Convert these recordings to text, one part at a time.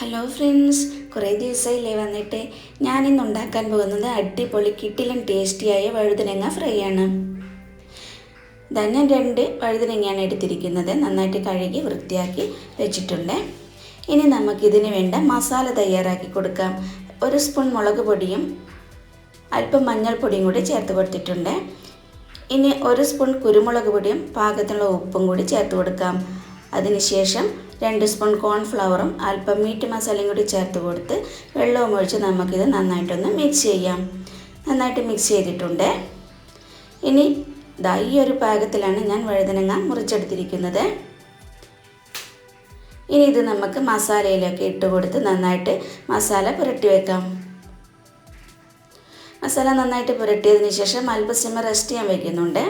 Hello friends കുറേ ദിവസമായില്ലേ വന്നിട്ട് ഞാനിന്ന് ഉണ്ടാക്കാൻ പോകുന്നത് അടിപൊളി കിട്ടിലും ടേസ്റ്റിയായ വഴുതനങ്ങ ഫ്രൈ ആണ് ധന്യം രണ്ട് വഴുതനങ്ങയാണ് എടുത്തിരിക്കുന്നത്. നന്നായിട്ട് കഴുകി വൃത്തിയാക്കി വെച്ചിട്ടുണ്ട്. ഇനി നമുക്കിതിന് വേണ്ട മസാല തയ്യാറാക്കി കൊടുക്കാം. ഒരു സ്പൂൺ മുളക് പൊടിയും അല്പം മഞ്ഞൾപ്പൊടിയും കൂടി ചേർത്ത് കൊടുത്തിട്ടുണ്ട്. ഇനി ഒരു സ്പൂൺ കുരുമുളക് പൊടിയും പാകത്തിനുള്ള ഉപ്പും കൂടി ചേർത്ത് കൊടുക്കാം. അതിനുശേഷം രണ്ട് സ്പൂൺ കോൺഫ്ലവറും അല്പം മീറ്റ് മസാലയും കൂടി ചേർത്ത് കൊടുത്ത് വെള്ളവും ഒഴിച്ച് നമുക്കിത് നന്നായിട്ടൊന്ന് മിക്സ് ചെയ്യാം. നന്നായിട്ട് മിക്സ് ചെയ്തിട്ടുണ്ട്. ഇനി ഇതാ ഈ ഒരു പാകത്തിലാണ് ഞാൻ വഴുതനങ്ങ മുറിച്ചെടുത്തിരിക്കുന്നത്. ഇനി ഇത് നമുക്ക് മസാലയിലൊക്കെ ഇട്ട് കൊടുത്ത് നന്നായിട്ട് മസാല പുരട്ടി വെക്കാം. മസാല നന്നായിട്ട് പുരട്ടിയതിന് ശേഷം അല്പം റെസ്റ്റ് ചെയ്യാൻ വയ്ക്കുന്നുണ്ട്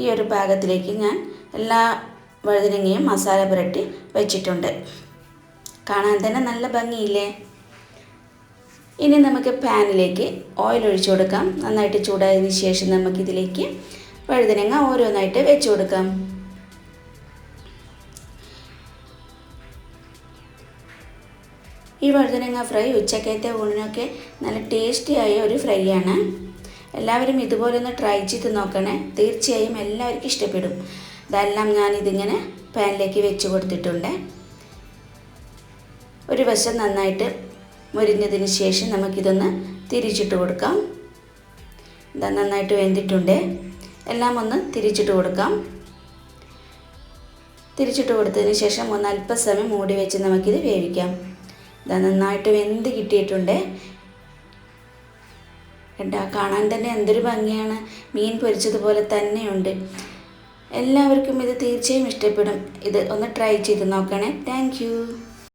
ഈ ഒരു പാകത്തിലേക്ക് ഞാൻ എല്ലാ വഴുതനങ്ങയും മസാല പുരട്ടി വെച്ചിട്ടുണ്ട്. കാണാൻ തന്നെ നല്ല ഭംഗിയില്ലേ? ഇനി നമുക്ക് പാനിലേക്ക് ഓയിൽ ഒഴിച്ചു കൊടുക്കാം. നന്നായിട്ട് ചൂടായതിനു ശേഷം നമുക്കിതിലേക്ക് വഴുതനങ്ങ ഓരോന്നായിട്ട് വെച്ചു കൊടുക്കാം. ഈ വഴുതനങ്ങ ഫ്രൈ ഉച്ചക്കത്തെ ഊണിനൊക്കെ നല്ല ടേസ്റ്റിയായ ഒരു ഫ്രൈ ആണ് എല്ലാവരും ഇതുപോലെ ഒന്ന് ട്രൈ ചെയ്ത് നോക്കണേ. തീർച്ചയായും എല്ലാവർക്കും ഇഷ്ടപ്പെടും. ഇതെല്ലാം ഞാനിതിങ്ങനെ പാനിലേക്ക് വെച്ച് കൊടുത്തിട്ടുണ്ട്. ഒരു വശം നന്നായിട്ട് മുരിഞ്ഞതിന് ശേഷം നമുക്കിതൊന്ന് തിരിച്ചിട്ട് കൊടുക്കാം. ഇതാ നന്നായിട്ട് വെന്തിട്ടുണ്ട്. എല്ലാം ഒന്ന് തിരിച്ചിട്ട് കൊടുക്കാം. തിരിച്ചിട്ട് കൊടുത്തതിന് ശേഷം ഒന്ന് അല്പസമയം മൂടി വെച്ച് നമുക്കിത് വേവിക്കാം. ഇതാ നന്നായിട്ട് വെന്ത് കിട്ടിയിട്ടുണ്ട്. കണ്ടാ കാണാൻ തന്നെ എന്തൊരു ഭംഗിയാണ്. മീൻ പൊരിച്ചതുപോലെ തന്നെയുണ്ട്. എല്ലാവർക്കും ഇത് തീർച്ചയായും ഇഷ്ടപ്പെടും. ഇത് ഒന്ന് ട്രൈ ചെയ്ത് നോക്കണേ. താങ്ക്